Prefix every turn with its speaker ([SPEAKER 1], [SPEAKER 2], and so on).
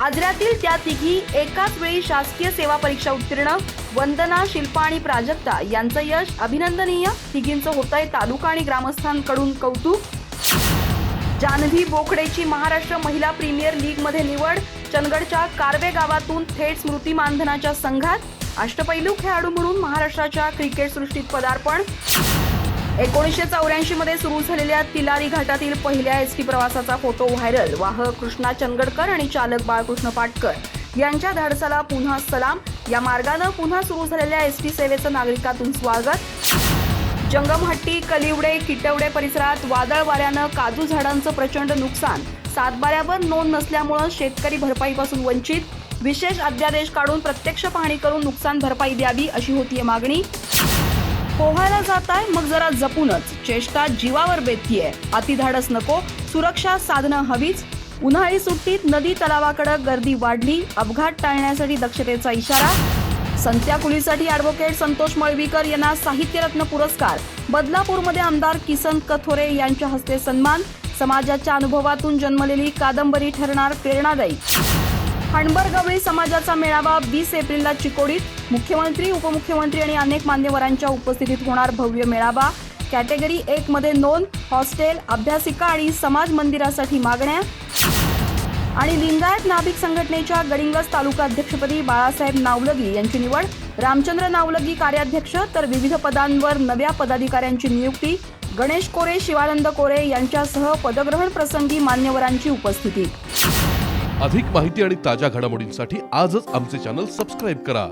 [SPEAKER 1] आजऱ्यातील त्या तिघी एकाच वेळी शासकीय सेवा परीक्षा उत्तीर्ण वंदना शिल्पा आणि प्राजक्ता यांचं यश अभिनंदनीय. तिघींचं होतंय तालुका आणि ग्रामस्थांकडून कौतुक. जान्हवी बोकडेची महाराष्ट्र महिला प्रीमियर लीगमध्ये निवड चंदगडच्या कारवे गावातून थेट स्मृती मानधनाच्या संघात. अष्टपैलू खेळाडू म्हणून महाराष्ट्राच्या क्रिकेट सृष्टीत पदार्पण. एकोणीसशे चौऱ्याऐंशी मध्ये सुरू झालेल्या तिलारी घाटातील पहिल्या एस टी प्रवासाचा फोटो व्हायरल. वाहक कृष्णा चंदगडकर आणि चालक बाळकृष्ण पाटकर यांच्या धाडसाला पुन्हा सलाम. या मार्गानं पुन्हा सुरू झालेल्या एस टी सेवेचं नागरिकातून स्वागत. जंगमहट्टी कलिवडे किटवडे परिसरात वादळ वाऱ्यानं काजू झाडांचं प्रचंड नुकसान. सातबाऱ्यावर नोंद नसल्यामुळं शेतकरी भरपाईपासून वंचित. विशेष अध्यादेश काढून प्रत्यक्ष पाहणी करून नुकसान भरपाई द्यावी अशी होतीये मागणी. पोहायला जाताय मग जरा जपूनच. चेष्टा जीवावर बेततीये. अतिधाडस नको सुरक्षा साधनं हवीच. उन्हाळी सुट्टीत नदी तलावाकडे गर्दी वाढली अपघात टाळण्यासाठी दक्षतेचा इशारा. संत्या कुलीसाठी अॅडव्होकेट संतोष मळवीकर यांना साहित्यरत्न पुरस्कार. बदलापूरमध्ये आमदार किसन कथोरे यांच्या हस्ते सन्मान. समाजाच्या अनुभवातून जन्मलेली कादंबरी ठरणार प्रेरणादायी. हणबरगवळी समाजाचा मेळावा वीस एप्रिलला चिकोडीत. मुख्यमंत्री उपमुख्यमंत्री आणि अनेक मान्यवरांच्या उपस्थितीत होणार भव्य मेळावा. कॅटेगरी एक मध्ये नोंद हॉस्टेल अभ्यासिका आणि समाज मंदिरासाठी मागण्या. आणि लिंगायत नाभिक संघटनेच्या गडिंगज तालुका अध्यक्षपदी बाळासाहेब नावलगी यांची निवड. रामचंद्र नावलगी कार्याध्यक्ष तर विविध पदांवर नव्या पदाधिकाऱ्यांची नियुक्ती. गणेश कोरे शिवानंद कोरे यांच्यासह पदग्रहण प्रसंगी मान्यवरांची उपस्थिती.
[SPEAKER 2] अधिक माहिती आणि ताज्या घडामोडींसाठी आजच आमचे चॅनल सबस्क्राईब करा.